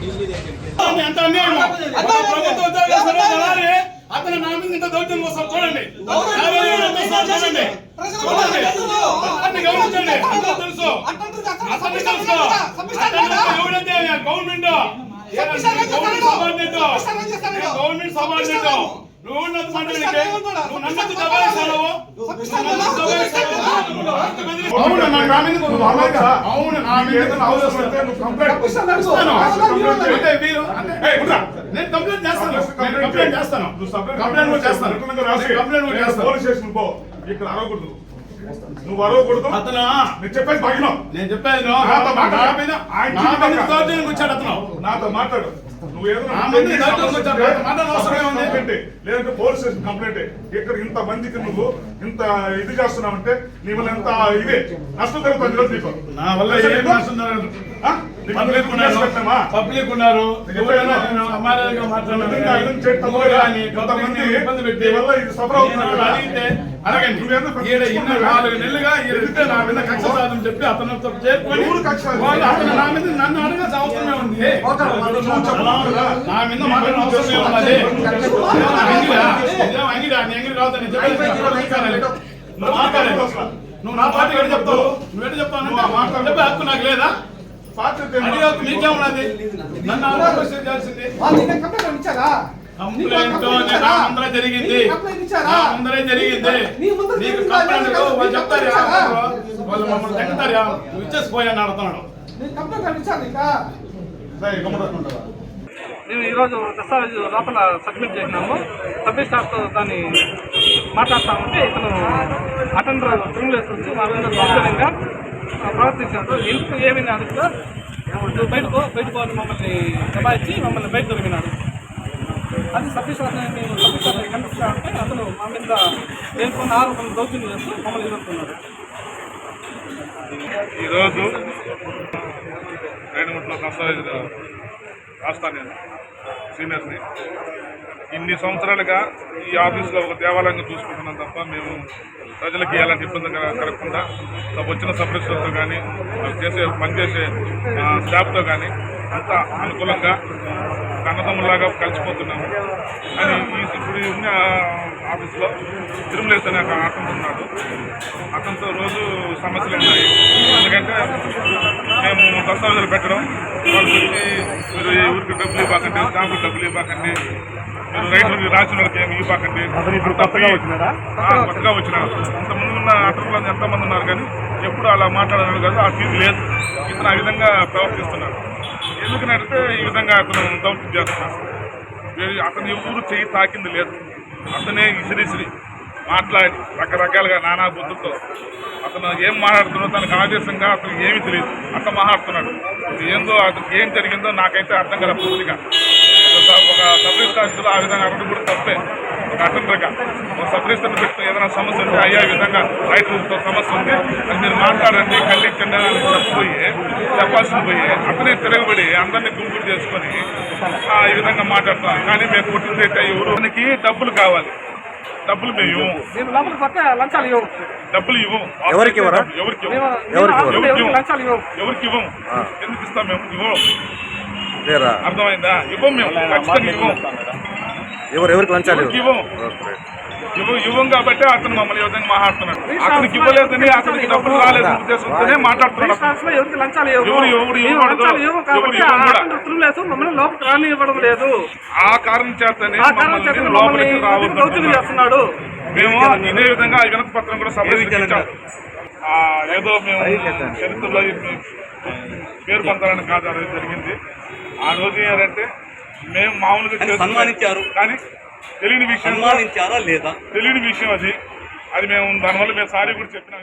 ఎంత అన్యాయం ప్రభుత్వ ఉద్యోగస్తుడు దళారి అతను నా మీద ఇంత దౌర్జన్యం వస్తారు చూడండి. చూడండి. అతన్ని గమనించండి తెలుసు. అతన్ని తెలుసు ఎవడంటే గవర్నమెంట్. గవర్నమెంట్ సబార్డినేట్ నువ్వు ఉన్నది మాట్లాడితే నువ్వు నన్ను దబాయిస్తావు అవును? నా నా మీద నువ్వు కంప్లైంట్ ఇస్తాను. అంటే. నేను కంప్లైంట్ చేస్తాను. నేను కంప్లైంట్ చేస్తాను. నువ్వు కంప్లైంట్ కూడా చేస్తాను. కంప్లైంట్ కూడా చేస్తాను. పోలీస్ స్టేషన్ పో. ఇక్కడ అరవకూడదు. నువ్వు అరవకూడదు. అతను? నేను చెప్పేది పగిన నేను చెప్పేది నో. నాతో ఆయన వచ్చాడు అతను. నాతో మాట్లాడు. లేదంటే పోలీస్ స్టేషన్ కంప్లైంట్. ఇక్కడ ఇంత మందికి నువ్వు ఇంత ఇది చేస్తున్నావంటే నీ వల్ల ఎంత ఇదే నష్టం జరుగుతుంది నా వల్ల ఏం నష్టం పబ్లిక్ ఉన్నారు? పబ్లిక్ ఉన్నారు. కొంతమంది ఇబ్బంది పెట్టి. అడిగితే అడగండి ఇన్ని నాలుగు నెలలుగా నా మీద కక్ష చెప్పి అతనితో చేరుకొని ఎవరు కక్ష సాధన? వాళ్ళు అతను నా మీద నన్ను అడగాల్సిన అవసరమే ఉంది. నా మీద మాట్లాడిన అవసరమే ఉన్నది కావద్దని నువ్వు నా పార్టీ చెప్తావు? నువ్వు ఎక్కడ చెప్తావు హక్కు నాకు లేదా? పాత్ర అడిగే హక్కు నీకేమున్నది నన్ను ఆలోచన చేయాల్సింది. వాళ్ళు ఇంకా కంప్లైంట్ ఇచ్చారా? కంప్లైంట్ నా ముందరే జరిగింది? నా ముందరే జరిగింది. నీకు కంప్లైంట్? వాళ్ళు చెప్తారు? వాళ్ళు మమ్మల్ని నువ్వు ఇచ్చేసిపోయాను అడుగుతున్నాడు. మేము ఈరోజు దస్తావేజు లోపల సబ్మిట్ చేసినాము. సబ్మిట్ స్టాఫ్తో దాన్ని మాట్లాడుతూ ఉంటే ఇతను అటెండర్ క్రిమినల్స్ వచ్చి మా మీద దౌర్జన్యంగా ప్రవర్తించాడు ఎందుకు ఏమైనా అడుగుతా నువ్వు బయటకో బయటకు అని మమ్మల్ని దబాయించి మమ్మల్ని బయట దొరికినాడు అది సబ్మిట్ స్టాఫ్ మేము సబ్మిట్ స్టాఫ్ అతను మా మీద లేనిపోయిన ఆరోపణలు దౌర్జన్యం చేస్తూ మమ్మల్ని ఎదుర్కొన్నాడు. ఈరోజు రేణుగుంటలో దస్తావేజ్ రాస్తాను నేను సీనియర్ని ఇన్ని సంవత్సరాలుగా ఈ ఆఫీస్లో ఒక దేవాలయంగా చూసుకుంటున్నాం తప్ప మేము ప్రజలకి ఎలాంటి ఇబ్బంది కల- కలగకుండా వచ్చిన సభ్యులతో కానీ చేసే పనిచేసే స్టాఫ్తో కానీ అంతా అనుకూలంగా ఒక కలిసిపోతున్నాము. కానీ ఈ ఇప్పుడు ఉన్న ఆఫీస్లో తిరుమలేస్ అనే ఒక అతను ఉన్నాడు అతనితో రోజు సమస్యలు ఉన్నాయి. ఎందుకంటే మేము దస్తావేజులు పెట్టడం వాళ్ళు వచ్చి మీరు ఊరికి డబ్బులు ఇవ్వకండి స్టాంపులు డబ్బులు ఇవ్వకండి మీరు రైతులకు రాసిన వాళ్ళకి ఏమి ఇవ్వకండి కొత్తగా వచ్చినారా? కొత్తగా వచ్చినారు ఇంత ముందు ఉన్న అటర్లో ఎంతమంది ఉన్నారు కానీ ఎప్పుడు అలా మాట్లాడారు కదా ఆ తీరు లేదు. ఇతను ఆ విధంగా ప్రవర్తిస్తున్నాడు ఎందుకని అడిగితే ఈ విధంగా అతను దౌత్యం చేస్తున్నాడు వేరే- అతను ఎవరు చేయి తాకింది లేదు. అతనే ఇసిరిసిరి మాట్లాడి రకరకాలుగా నానా బుద్ధులతో అతను ఏం మాట్లాడుతున్నాడో తనకు ఆదేశంగా అతను ఏమీ తెలియదు. అట్లా మాట్లాడుతున్నాడు. ఏందో అతనికి ఏం జరిగిందో నాకైతే అర్థం కదా పూర్తిగా. ఒక సబ్- ఆ విధంగా అర్థం కూడా తప్పే. ఒక అటెండర్గా ఒక సబ్ రిజిస్టర్ పెట్టి ఏదైనా సమస్య ఉంటే అయ్యా విధంగా రైతులతో సమస్య ఉంది. అది మీరు మాట్లాడండి ఖండించండి అని చెప్పిపోయి చెప్పాల్సింది పోయి అతనే తిరగబడి అందరినీ గుంపులు చేసుకొని ఆ, ఈ విధంగా మాట్లాడుతున్నాం కానీ మేము కొట్టింది అయితే ఎవరు మనకి డబ్బులు కావాలి. డబ్బులు మేము డబ్బులు ఇవ్వము. ఎవరికి? ఎవరికి ఎవరికి ఇవ్వము? ఎందుకు ఇస్తాం మేము? ఇవ్వము. లేరా? అర్థమైందా? ఇవ్వం మేము. ఖచ్చితంగా ఇవ్వం. ఎవరు ఎవరికి లంచాలు ఎవరికి ఇవ్వం? ఇవ్వ ఇవ్వం కాబట్టి అతను మమ్మల్ని విధంగా మాట్లాడుతున్నాడు. అతనికి ఇవ్వలేదని అతనికి డబ్బులు రాలేదు ఉద్దేశంతోనే మాట్లాడుతున్నాడు ఎవరికి లంచాలు. ఎవరు- ఎవరు మమ్మల్ని లోపలికి రాని ఇవ్వడం లేదు. ఆ కారణం చేతనే లోపలికి రావద్దు మేము ఇదే విధంగా వినతి పత్రం కూడా సమర్పించాం. ఆ, ఏదో మేము చరిత్రలో పేరు పొందాలని కాదు జరిగింది. ఆ రోజు ఏంటంటే మేము మామూలుగా. సన్మానించారు. కానీ తెలియని విషయం సన్మానించారా లేదా తెలియని విషయం అది అది మేము దానివల్ల మేము సారీ కూడా చెప్పినాం